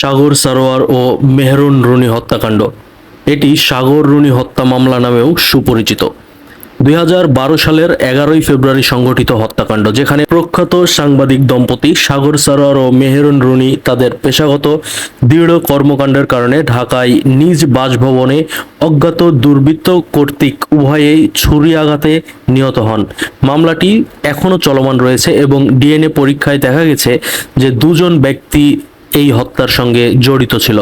সাগর সারোয়ার ও মেহরুন রুনি হত্যাকাণ্ড। এটি সাগর রুনি হত্যা মামলা নামেও সুপরিচিত। দু হাজার বারো সালের এগারোই ফেব্রুয়ারি সংঘটিত হত্যাকাণ্ড, যেখানে প্রখ্যাত সাংবাদিক দম্পতি সাগর সারোয়ার ও মেহেরুন রুনি তাদের পেশাগত দৃঢ় কর্মকাণ্ডের কারণে ঢাকায় নিজ বাসভবনে অজ্ঞাত দুর্বৃত্ত কর্তৃক উভয়েই ছুরি আঘাতে নিহত হন। মামলাটি এখনও চলমান রয়েছে এবং ডিএনএ পরীক্ষায় দেখা গেছে যে দুজন ব্যক্তি এই হত্যার সঙ্গে জড়িত ছিল।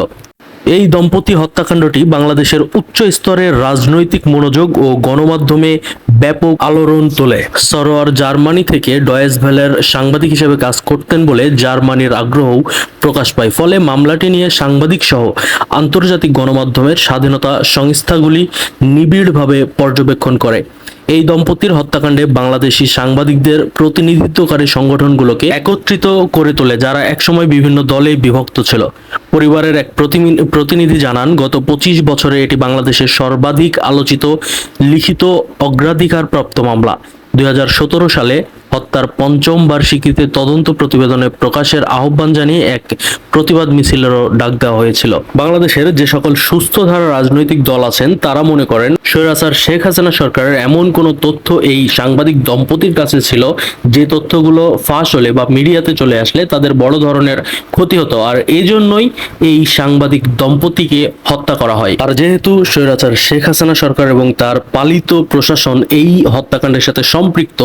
এই দম্পতি হত্যাকাণ্ডটি বাংলাদেশের উচ্চ স্তরের রাজনৈতিক মনোযোগ ও গণমাধ্যমে ব্যাপক আলোড়ন তোলে। সরোয়ার জার্মানি থেকে ডয়েস ভ্যালের সাংবাদিক হিসেবে কাজ করতেন বলে জার্মানির আগ্রহও প্রকাশ পায়। ফলে মামলাটি নিয়ে সাংবাদিক সহ আন্তর্জাতিক গণমাধ্যমের স্বাধীনতা সংস্থাগুলি নিবিড়ভাবে পর্যবেক্ষণ করে। এই দম্পতির হত্যাকাণ্ডে বাংলাদেশি সাংবাদিকদের প্রতিনিধিত্বকারী সংগঠনগুলোকে একত্রিত করে তোলে, যারা একসময় বিভিন্ন দলে বিভক্ত ছিল। পরিবারের এক প্রতিনিধি জানান, গত পঁচিশ বছরে এটি বাংলাদেশের সর্বাধিক আলোচিত, লিখিত অগ্রাধিকারপ্রাপ্ত মামলা। দুই হাজার সতেরো সালে হত্যার পঞ্চম বার্ষিকীতে তদন্ত প্রতিবেদনে প্রকাশের আহ্বান জানিয়ে এক প্রতিবাদ মিছিলেরও ডাক দেওয়া হয়েছিল। বাংলাদেশের যে সকল সুস্থ ধারা রাজনৈতিক দল আছেন, তারা মনে করেন স্বৈরাচার শেখ হাসিনা সরকারের এমন কোনো তথ্য এই সাংবাদিক দম্পতির কাছে ছিল, যে তথ্যগুলো ফাঁস হলে বা মিডিয়াতে চলে আসলে তাদের বড় ধরনের ক্ষতি হতো। আর এই জন্যই এই সাংবাদিক দম্পতিকে হত্যা করা হয়। আর যেহেতু স্বৈরাচার শেখ হাসিনা সরকার এবং তার পালিত প্রশাসন এই হত্যাকাণ্ডের সাথে সম্পৃক্ত,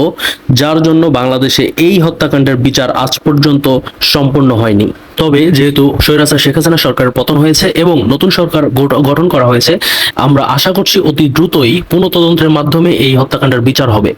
যার জন্য বাংলাদেশে এই হত্যাকাণ্ডের বিচার আজ পর্যন্ত সম্পন্ন হয়নি। তবে যেহেতু স্বৈরাচার শেখ হাসিনা সরকারের পতন হয়েছে এবং নতুন সরকার গঠন করা হয়েছে, আমরা আশা করছি অতি দ্রুতই পুনঃ তদন্তের মাধ্যমে এই হত্যাকাণ্ডের বিচার হবে।